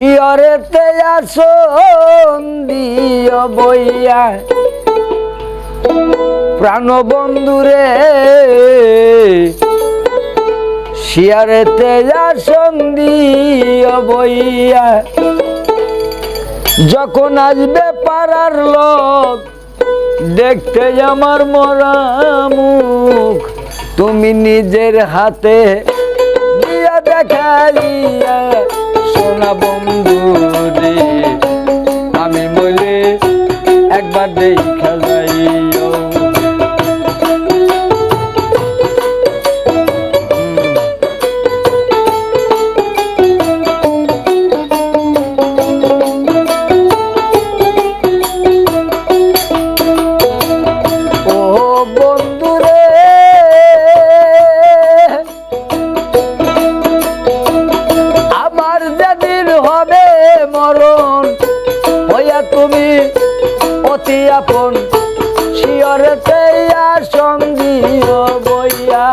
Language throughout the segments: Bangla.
ইয়রেতে আসন দিয় বইয়া প্রাণ বন্ধুরে শিয়ারেতে আসন দিয় বইয়া যখন আসবে পাড়ার লোক, দেখতে আমার মরা মুখ, তুমি নিজের হাতে দিয়া দেখাইয়া হইয়া তুমি অতি আপন শিয়রেতে সঙ্গীয় বইয়া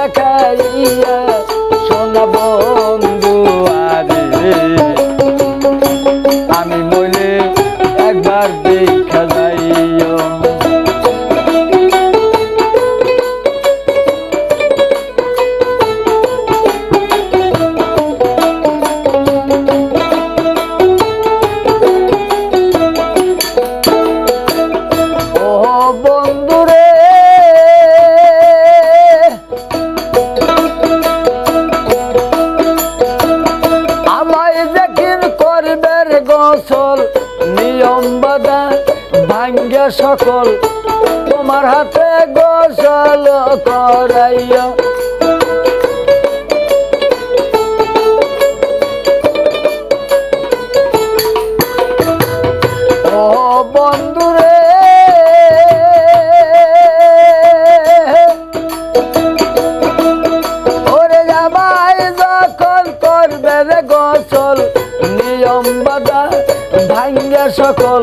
দেখাইয়া সোনা ভাঙ্গে সকল তোমার হাতে গোসল করাইয়া। সকল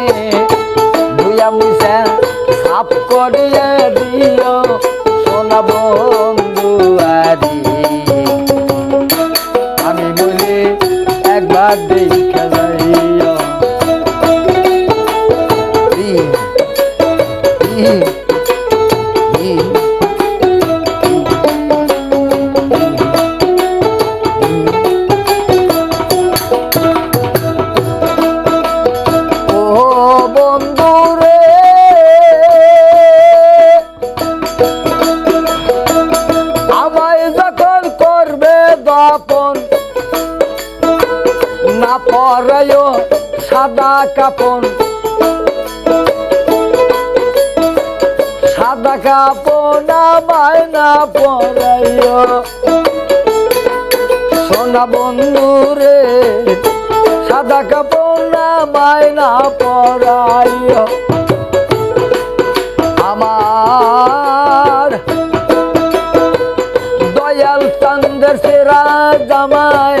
বন্ধু আমি বলি একবার দেখা পরায় সাদা কাপন। সাদা কাপন আমায় না পরায়। সোনা বন্ধু রে, সাদা কাপড় আমায় না পরায়। আমার দয়াল চন্দ্র সেরা জামায়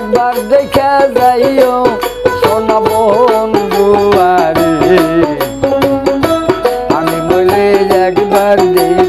একবার দেখে যাইও সোনা বন্ধু আরে আমি বলে একবার দেখা।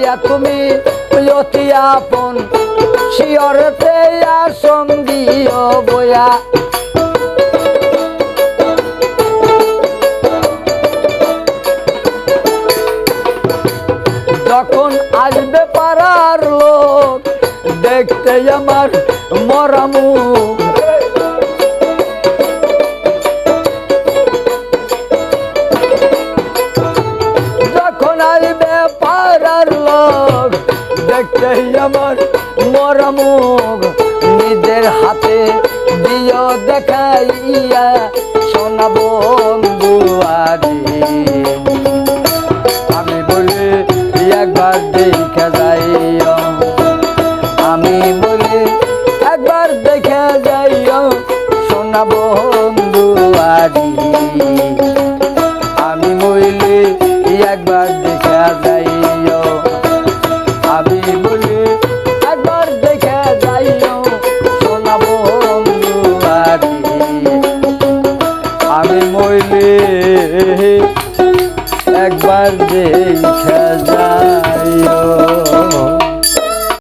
হইয়া তুমি অতি আপন শিয়রতে সঙ্গীয় বয়া। যখন আসবে পাড়ার লোক দেখতে আমার মরামু রে আমার মরমুখ নিজের হাতে দিও দেখাইয়া, সোনা বন্ধু আমি বলি, একবার দেখে যাইও। আমি বলি, একবার দেখা যাইয় সোনা বন্ধু